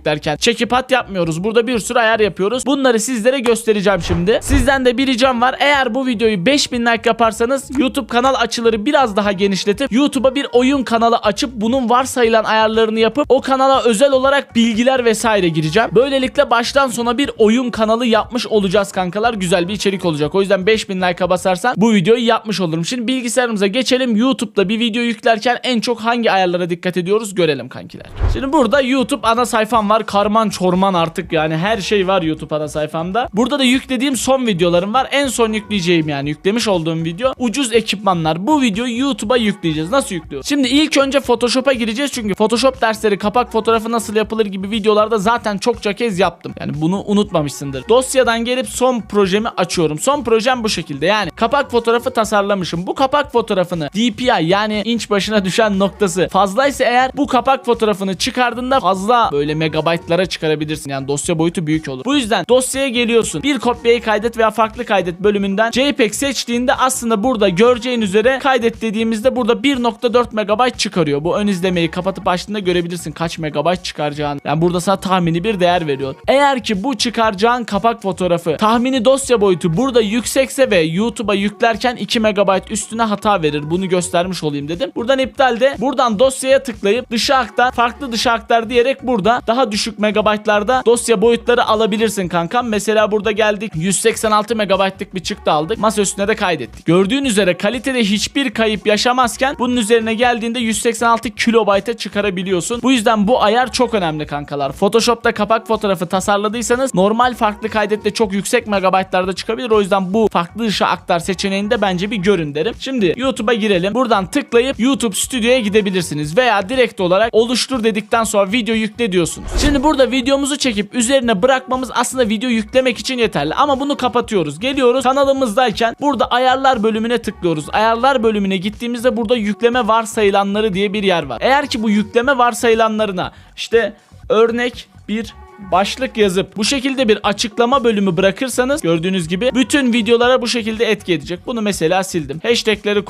yüklerken. Çekip at yapmıyoruz. Burada bir sürü ayar yapıyoruz. Bunları sizlere göstereceğim şimdi. Sizden de bir ricam var. Eğer bu videoyu 5000 like yaparsanız YouTube kanal açıları biraz daha genişletip YouTube'a bir oyun kanalı açıp bunun varsayılan ayarlarını yapıp o kanala özel olarak bilgiler vesaire gireceğim. Böylelikle baştan sona bir oyun kanalı yapmış olacağız kankalar. Güzel bir içerik olacak. O yüzden 5000 like'a basarsan bu videoyu yapmış olurum. Şimdi bilgisayarımıza geçelim. YouTube'da bir video yüklerken en çok hangi ayarlara dikkat ediyoruz görelim kankiler. Şimdi burada YouTube ana sayfam var. Karman çorman artık yani her şey var YouTube ana sayfamda. Burada da yüklediğim son videolarım var. En son yükleyeceğim yani yüklemiş olduğum video ucuz ekipmanlar. Bu videoyu YouTube'a yükleyeceğiz. Nasıl yüklüyoruz? Şimdi ilk önce Photoshop'a gireceğiz çünkü Photoshop dersleri kapak fotoğrafı nasıl yapılır gibi videolarda zaten çokça kez yaptım. Yani bunu unutmamışsındır. Dosyadan gelip son projemi açıyorum. Son projem bu şekilde. Yani kapak fotoğrafı tasarlamışım. Bu kapak fotoğrafını DPI yani inç başına düşen noktası fazlaysa eğer bu kapak fotoğrafını çıkardığında fazla böyle megabaytlara çıkarabilirsin. Yani dosya boyutu büyük olur. Bu yüzden dosyaya geliyorsun. Bir kopyayı kaydet veya farklı kaydet bölümünden JPEG seçtiğinde aslında burada göreceğin üzere kaydet dediğimizde burada 1.4 megabayt çıkarıyor. Bu ön izlemeyi kapatıp açtığında görebilirsin kaç megabayt çıkaracağını. Yani burada sana tahmini bir değer veriyor. Eğer ki bu çıkaracağın kapak fotoğrafı tahmini dosya boyutu burada yüksekse ve YouTube'a yüklerken 2 megabayt üstüne hata verir. Bunu göstermiş olayım dedim. Buradan iptalde buradan dosyaya tıklayıp dışa aktar farklı dışa aktar diyerek burada daha düşük megabaytlarda dosya boyutları alabilirsin kankam. Mesela burada geldik 186 megabaytlık bir çıktı aldık. Masa üstüne de kaydettik. Gördüğün üzere kalitede hiçbir kayıp yaşamazken bunun üzerine geldiğinde 186 kilobayta çıkarabiliyorsun. Bu yüzden bu ayar çok önemli kankalar. Photoshop'ta kapak fotoğrafı tasarladıysanız normal farklı kaydette çok yüksek megabaytlarda çıkabilir. O yüzden bu farklı dışa aktar seçeneğini de bence bir görün derim. Şimdi YouTube'a girelim. Buradan tıklayıp YouTube Studio'ya gidebilirsiniz. Veya direkt olarak oluştur dedikten sonra video yükle diyorsunuz. Şimdi burada videomuzu çekip üzerine bırakmamız aslında video yüklemek için yeterli. Ama bunu kapatıyoruz. Geliyoruz kanalımızdayken burada ayarlar bölümüne tıklıyoruz. Ayarlar bölümüne gittiğimizde burada yükleme varsayılanları diye bir yer var. Eğer ki bu yükleme varsayılanlarına işte örnek bir başlık yazıp bu şekilde bir açıklama bölümü bırakırsanız gördüğünüz gibi bütün videolara bu şekilde etki edecek. Bunu mesela sildim. Hashtagleri